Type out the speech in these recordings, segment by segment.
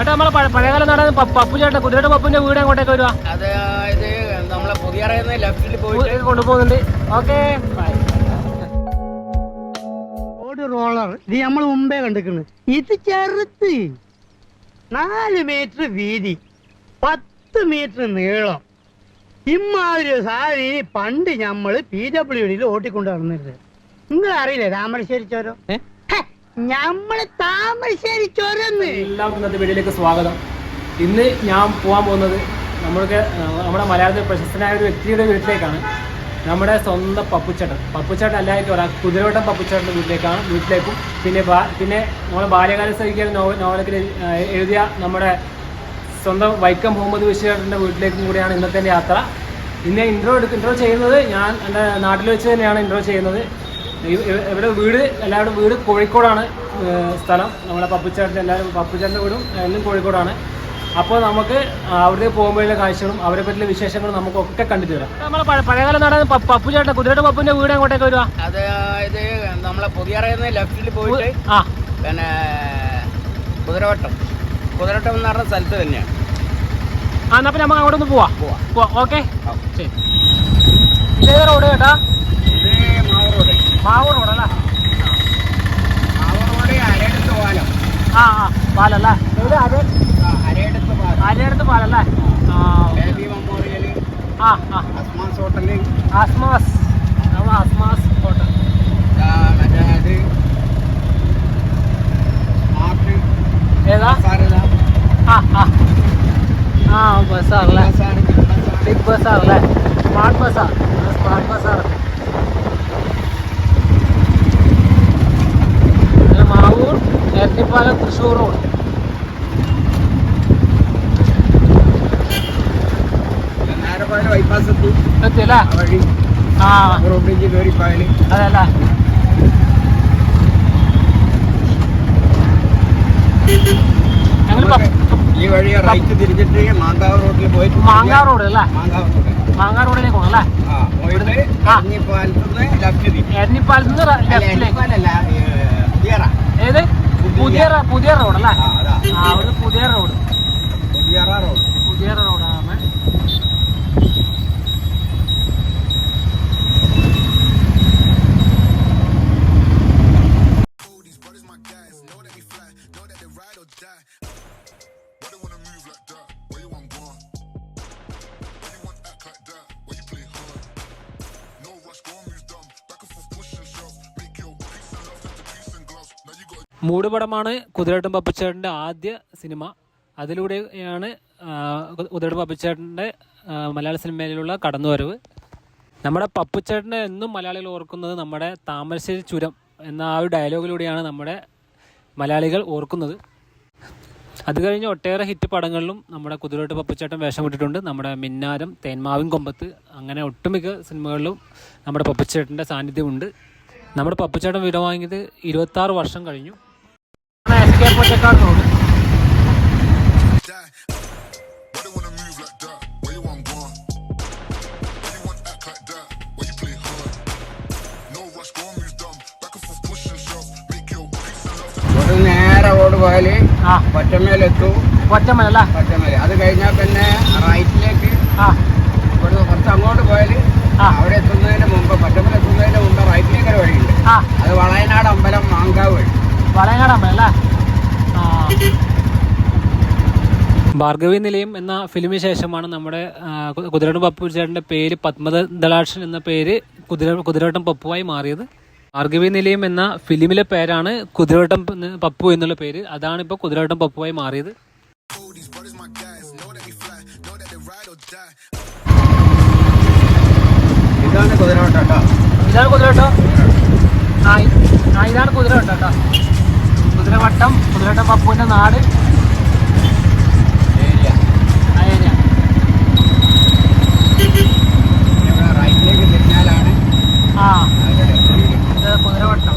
ഏട്ടാ നമ്മളെ പഴയകാലം നടന്ന പപ്പു ചേട്ടൻ കുതിരയുടെ പപ്പുവിന്റെ വീട് എങ്ങോട്ടേക്ക് വരുവാ അത് ഇത് നമ്മളെ പുതിയ ലെഫ്റ്റിൽ കൊണ്ടുപോകുന്നുണ്ട്. ഓക്കെ. റോളർ ഇത് നമ്മൾ മുമ്പേ കണ്ടിരിക്കുന്നു ഇത് ചെറുത്ത്. നാല് മീറ്റർ വീതി. പത്ത് മീറ്റർ നീളം. ഇമ്മാതിരി സാരി സാധനം പണ്ട് നമ്മൾ പി ഡബ്ല്യു ഡിയിൽ ഓട്ടിക്കൊണ്ട് നടന്നിരുന്നത്. നിങ്ങൾ അറിയില്ലേ താമരശ്ശേരി ചോരം ഞമ്മൾ താമരശ്ശേരി ചുരന്ന്. എല്ലാവർക്കും ഇന്നത്തെ വീഡിയോയിലേക്ക് സ്വാഗതം. ഇന്ന് ഞാൻ പോകാൻ പോകുന്നത് നമ്മൾക്ക് നമ്മുടെ മലയാളത്തിൽ പ്രശസ്തനായ ഒരു വ്യക്തിയുടെ വീട്ടിലേക്കാണ്. നമ്മുടെ സ്വന്തം പപ്പുച്ചേട്ടൻ. പപ്പുച്ചേട്ടൻ അല്ലായിരിക്കും ഒരാൾ കുതിരവട്ടം പപ്പുച്ചേട്ടന്റെ വീട്ടിലേക്കാണ് വീട്ടിലേക്കും. പിന്നെ പിന്നെ നമ്മളെ ബാല്യകാല സഹിക്കാൻ നോവലൊക്കെ എഴുതിയ നമ്മുടെ സ്വന്തം വൈക്കം മുഹമ്മദ് ബഷീറിന്റെ വീട്ടിലേക്കും കൂടിയാണ് ഇന്നത്തെ യാത്ര. ഇന്ന് ഇൻട്രോ എടുക്കും ഇൻട്രോ ചെയ്യുന്നത് ഞാൻ എന്റെ നാട്ടിൽ വെച്ച് തന്നെയാണ് ഇൻട്രോ ചെയ്യുന്നത്. ഇവിടെ വീട് എല്ലാവരുടെ വീട് കോഴിക്കോടാണ് സ്ഥലം. നമ്മളെ പപ്പുച്ചേട്ടന്റെ എല്ലാവരും പപ്പുച്ചേട്ടന്റെ വീടും എല്ലാം കോഴിക്കോടാണ്. അപ്പോൾ നമുക്ക് അവിടെ പോകുമ്പോഴുള്ള കാഴ്ചകളും അവരെ പറ്റിയുള്ള വിശേഷങ്ങളും നമുക്കൊക്കെ കണ്ടിട്ട് വരാം നമ്മളെ പഴയകാലം നടന്ന പപ്പുചേട്ടൻ കുതിരയുടെ പപ്പുവിന്റെ വീട് അങ്ങോട്ടേക്ക് വരുവാ അതായത് നമ്മളെ പുതിയ ലെഫ്റ്റിൽ പോയിട്ട് ആ. പിന്നെ കുതിരവട്ടം. കുതിരവട്ടം എന്ന് പറഞ്ഞ സ്ഥലത്ത് തന്നെയാണ്. ആ എന്നാൽ പിന്നെ നമുക്ക് അങ്ങോട്ട് ഒന്ന് പോവാം. പോവാം. ഓക്കെ. ശരി. ഇതേ റോഡ് കേട്ടാ. മാവൂർ റോഡ് മാവൂർ റോഡ് അല്ലേ? മാവൂർ റോഡ് അരയടുത്ത് പാലം. ആ ആ പാലല്ലേ? ഇത് അര ആ, അരയടുത്ത് പാലം. അരയടുത്ത് പാലല്ലേ? ആ ബേബി മെമ്മോറിയൽ ആ ആ. അസ്മാസ് ഹോട്ടൽ. ആസ്മാസ് നമ്മൾ ആസ്മാസ് ഹോട്ടൽ. ആ, മറ്റേ ഏതാ. ആ. ബിഗ് ബസ്സാണല്ലേ സ്മാർട്ട് ബസ്സാണ് സ്മാർട്ട് ബസ്സാർ മാവൂർ എരട്ടിപ്പാലം തൃശ്ശൂർ റോഡ് നേരെ പോയാൽ ബൈപ്പാസ് എത്തി. എത്തിയല്ലേ? ആ വഴി. ആ. റോഡ് ബ്രിഡ്ജ് കയറി പോയാൽ. അതല്ലേ ഈ വഴി റൈറ്റ് തിരിച്ചിട്ട് മാങ്കാവ് റോഡിൽ പോയിട്ട് റോഡ് അല്ലേ? മാങ്കാവ് റോഡ്. മാങ്ങാർ റോഡിലേക്ക് പോകണം അല്ലേ? ലെഫ്റ്റ് തിരിക്കും നിന്ന് ലെഫ്റ്റിലേക്ക് പുതിയറ ഏത്? പുതിയ പുതിയ റോഡ്. അല്ലേ പുതിയ റോഡ്. പുതിയ റോഡ്. Now കുതിരട്ടും പപ്പിച്ചേട്ടന്റെ ആദ്യ സിനിമ. അതിലൂടെയാണ് കുതിരട്ടും പപ്പിച്ചേട്ടന്റെ മലയാള സിനിമയിലുള്ള കടന്നുവരവ്. നമ്മുടെ പപ്പുച്ചേട്ടനെ എന്നും മലയാളികൾ ഓർക്കുന്നത് നമ്മുടെ താമരശ്ശേരി ചുരം എന്ന ആ ഒരു ഡയലോഗിലൂടെയാണ് നമ്മുടെ മലയാളികൾ ഓർക്കുന്നത്. അത് കഴിഞ്ഞ് ഒട്ടേറെ ഹിറ്റ് പടങ്ങളിലും നമ്മുടെ കുതിരോട്ട് പപ്പുച്ചേട്ടൻ വേഷമിട്ടിട്ടുണ്ട് നമ്മുടെ മിന്നാരം തേന്മാവിൻ കൊമ്പത്ത് അങ്ങനെ ഒട്ടുമിക്ക സിനിമകളിലും നമ്മുടെ പപ്പുച്ചേട്ടന്റെ സാന്നിധ്യമുണ്ട്. നമ്മുടെ പപ്പുച്ചേട്ടൻ വിടവാങ്ങിയത് ഇരുപത്താറ് വർഷം കഴിഞ്ഞു. കെ പൊറ്റക്കാട് റോഡ് നേരെ റോഡ് പോയാൽ ആ ഒറ്റമേലെത്തും ഒറ്റമല അല്ലേ ഒറ്റമേൽ അത് കഴിഞ്ഞാൽ പിന്നെ റൈറ്റിലേക്ക് ആ ഇവിടെ കുറച്ച് അങ്ങോട്ട് പോയാൽ ആ. അവിടെ എത്തുന്നതിന് മുമ്പ് പറ്റമല എത്തുന്നതിന് മുമ്പ് റൈറ്റിലേക്ക് ഒരു വഴിയുണ്ട് ആ അത് വളയനാട് അമ്പലം മാങ്കാവ് വഴി വളയനാട് അമ്പലം അല്ലേ ആ ഭാർഗവി നിലയം എന്ന ഫിലിമിന് ശേഷമാണ് നമ്മുടെ കുതിരവട്ടം പപ്പു ചേട്ടന്റെ പേര് പത്മദളാക്ഷൻ എന്ന പേര് കുതിര കുതിരവട്ടം പപ്പുവായി മാറിയത്. ഭാർഗവി നിലയം എന്ന ഫിലിമിലെ പേരാണ് കുതിരവട്ടം പപ്പു എന്നുള്ള പേര്. അതാണ് ഇപ്പോൾ കുതിരവട്ടം പപ്പുവായി മാറിയത്. ഇതാണ് കുതിരവട്ടം ഇതാണ് കുതിരവട്ടം? ആ ഇ- ആ ഇതാണ് കുതിരവട്ടം കേട്ടോ. കുതിരവട്ടം കുതിരവട്ടം പപ്പുവിന്റെ നാട് ഏരിയ ആ ഏരിയ ഇവിടെ റൈറ്റിലേക്ക് തിരിഞ്ഞാലാണ് ആ അതിന്റെ ഡെസ്റ്റിനേഷൻ. ഇത് കുതിരവട്ടം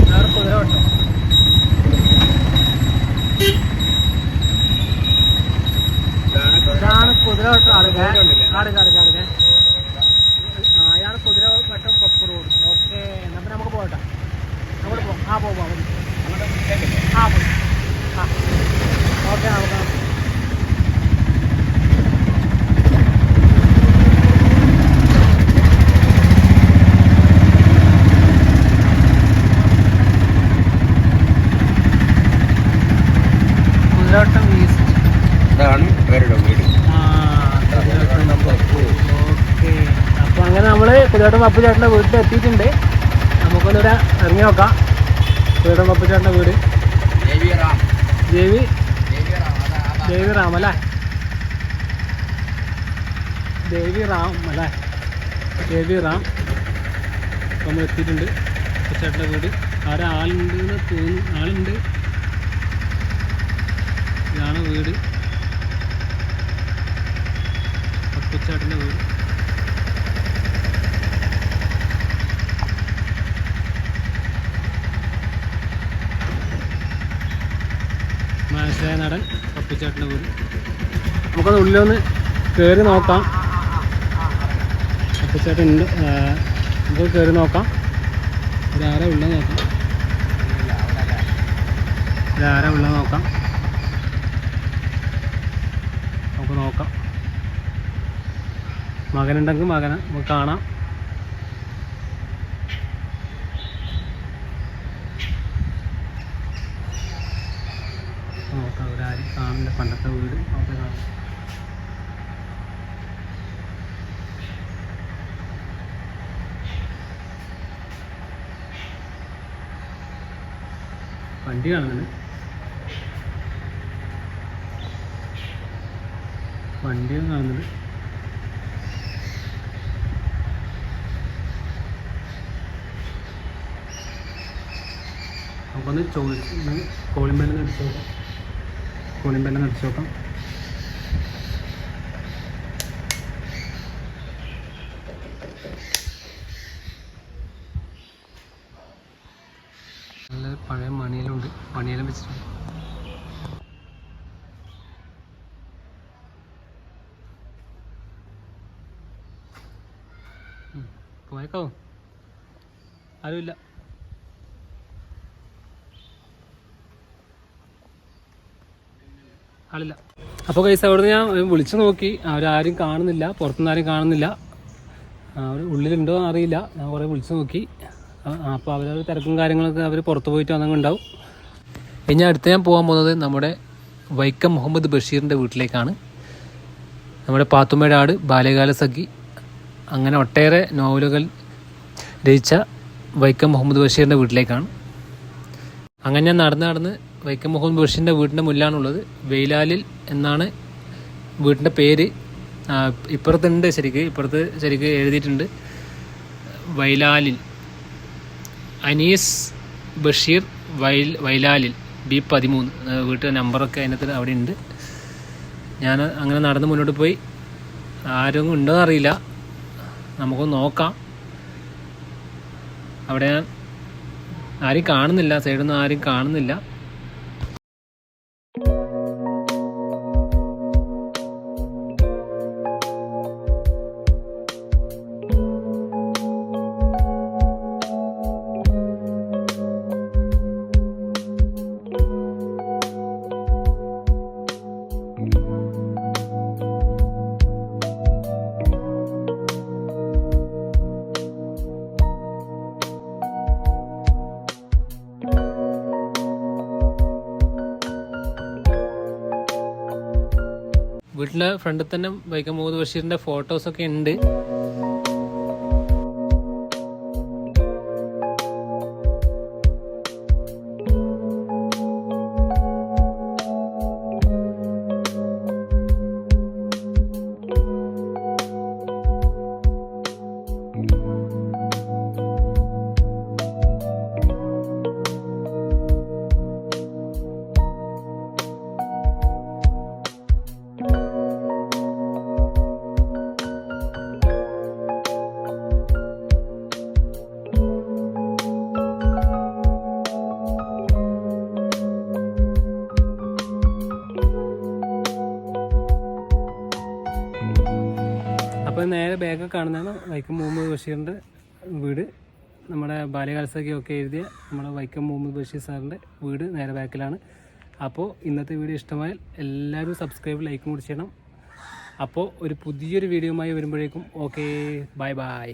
ഇതാണ് കുതിരവട്ടം ഇതാണ് കുതിര- ഇതാണ് കുതിരവട്ടം അടുക്ക റോഡുണ്ടല്ലേ? അടുക്ക അടുക്ക അടുക്ക ആ ഇതാണ് കുതിരവട്ടം പപ്പ് റോഡ് ഓക്കെ എന്നാൽ പിന്നെ നമുക്ക് പോകട്ടെ അങ്ങോട്ട് പോകാം ആ പോകാം മതി ഓക്കെ നമുക്ക് കുതിരവട്ടം ഈസ്റ്റ് ഇതാണ് ഇവരുടെ വീട് ഓക്കെ അപ്പൊ അങ്ങനെ നമ്മൾ കുതിരവട്ടം പപ്പു ചേട്ടന്റെ വീട്ടിൽ എത്തിയിട്ടുണ്ട്. നമുക്കൊന്നിവിടെ ഇറങ്ങി നോക്കാം. കുതിരവട്ടം പപ്പു ചേട്ടന്റെ വീട്. ദേവി ദേവി? റാം അല്ലേ? ദേവി റാം അല്ലേ? ദേവി റാം. നമ്മൾ എത്തിയിട്ടുണ്ട്. ചേട്ടന്റെ വീട്. ആരെ? ആളുണ്ട് എന്ന് തോന്നുന്നു. ആളുണ്ട്. ഇതാണ് വീട്. പപ്പുച്ചേട്ടന്റെ വീട്. മനസ്സിലായ നടൻ പപ്പുച്ചേട്ടന്റെ വീട്. നമുക്കത് ഉള്ളിലൊന്ന് കയറി നോക്കാം. പപ്പുച്ചേട്ടൻ ഉണ്ട് നമുക്ക് കയറി നോക്കാം. ഇതാരാ ഉള്ളത് നോക്കാം. ഇതാരാ ഉള്ളത് നോക്കാം. നമുക്ക് നോക്കാം. മകനുണ്ടെങ്കിൽ മകനെ നമുക്ക് കാണാം നോക്കാം കാണില്ല പണ്ടത്തെ വീട് അവിടെ കാണാം. വണ്ടി കാണുന്നത് വണ്ടിയും കാണുന്നത് നമുക്കൊന്ന് ചോദിച്ച് അടിച്ചു നോക്കാം. കോളിംഗ് ബെല്ലം അടിച്ചു നോക്കാം നല്ല പഴയ മണിയിലുണ്ട്. മണിയെല്ലാം വെച്ചിട്ടുണ്ട്. ഉം. പോയേക്കോ ആരുമില്ല. ആളില്ല. അപ്പോൾ കൈസ് അവിടുന്ന് ഞാൻ വിളിച്ചു നോക്കി. അവരാരും കാണുന്നില്ല പുറത്തുനിന്ന് ആരും കാണുന്നില്ല. അവർ ഉള്ളിലുണ്ടോ അറിയില്ല. ഞാൻ കുറേ വിളിച്ചു നോക്കി. അപ്പോൾ അവരവർ തിരക്കും കാര്യങ്ങളൊക്കെ അവർ പുറത്ത് പോയിട്ട് വന്നങ്ങ് ഉണ്ടാവും ഇനി അടുത്ത് ഞാൻ പോകാൻ പോകുന്നത് നമ്മുടെ വൈക്കം മുഹമ്മദ് ബഷീറിന്റെ വീട്ടിലേക്കാണ്. നമ്മുടെ പാത്തുമ്മയുടെ ആട് ബാല്യകാല സഖി. അങ്ങനെ ഒട്ടേറെ നോവലുകൾ രചിച്ച വൈക്കം മുഹമ്മദ് ബഷീറിന്റെ വീട്ടിലേക്കാണ്. അങ്ങനെ ഞാൻ നടന്ന് നടന്ന് വൈക്കം മുഹമ്മദ് ബഷീറിന്റെ വീടിന്റെ മുല്ലാണുള്ളത്. വെയിലാലിൽ എന്നാണ് വീടിന്റെ പേര്. ഇപ്പുറത്തുണ്ട് ശരിക്ക്. ഇപ്പുറത്ത് ശരിക്ക് എഴുതിയിട്ടുണ്ട്. വൈലാലിൽ. അനീസ് ബഷീർ വൈൽ വൈലാലിൽ. ബി പതിമൂന്ന്. വീട്ടിലെ നമ്പറൊക്കെ അതിനകത്ത് അവിടെ ഉണ്ട്. ഞാൻ അങ്ങനെ നടന്ന് മുന്നോട്ട് പോയി. ആരും ഉണ്ടോ അറിയില്ല. നമുക്കൊന്ന് നോക്കാം. അവിടെ ആരും കാണുന്നില്ല. സൈഡൊന്നും ആരും കാണുന്നില്ല. വീട്ടിലെ ഫ്രണ്ടിൽ തന്നെ വൈക്കം മുഹമ്മദ് ബഷീറിന്റെ ഫോട്ടോസൊക്കെ ഉണ്ട്. അപ്പോൾ നേരെ ബാഗ് കാണുന്നതാണ് വൈക്കം മുഹമ്മദ് ബഷീറിന്റെ വീട്. നമ്മുടെ ബാല്യകാലസഖിയൊക്കെ എഴുതിയ നമ്മുടെ വൈക്കം മുഹമ്മദ് ബഷീർ സാറിന്റെ വീട് നേരെ ബാക്കിലാണ് അപ്പോൾ ഇന്നത്തെ വീഡിയോ ഇഷ്ടമായാൽ എല്ലാവരും സബ്സ്ക്രൈബ് ലൈക്കും കൂടി ചെയ്യണം. അപ്പോൾ ഒരു പുതിയൊരു വീഡിയോയുമായി വരുമ്പോഴേക്കും ഓക്കെ ബൈ ബൈ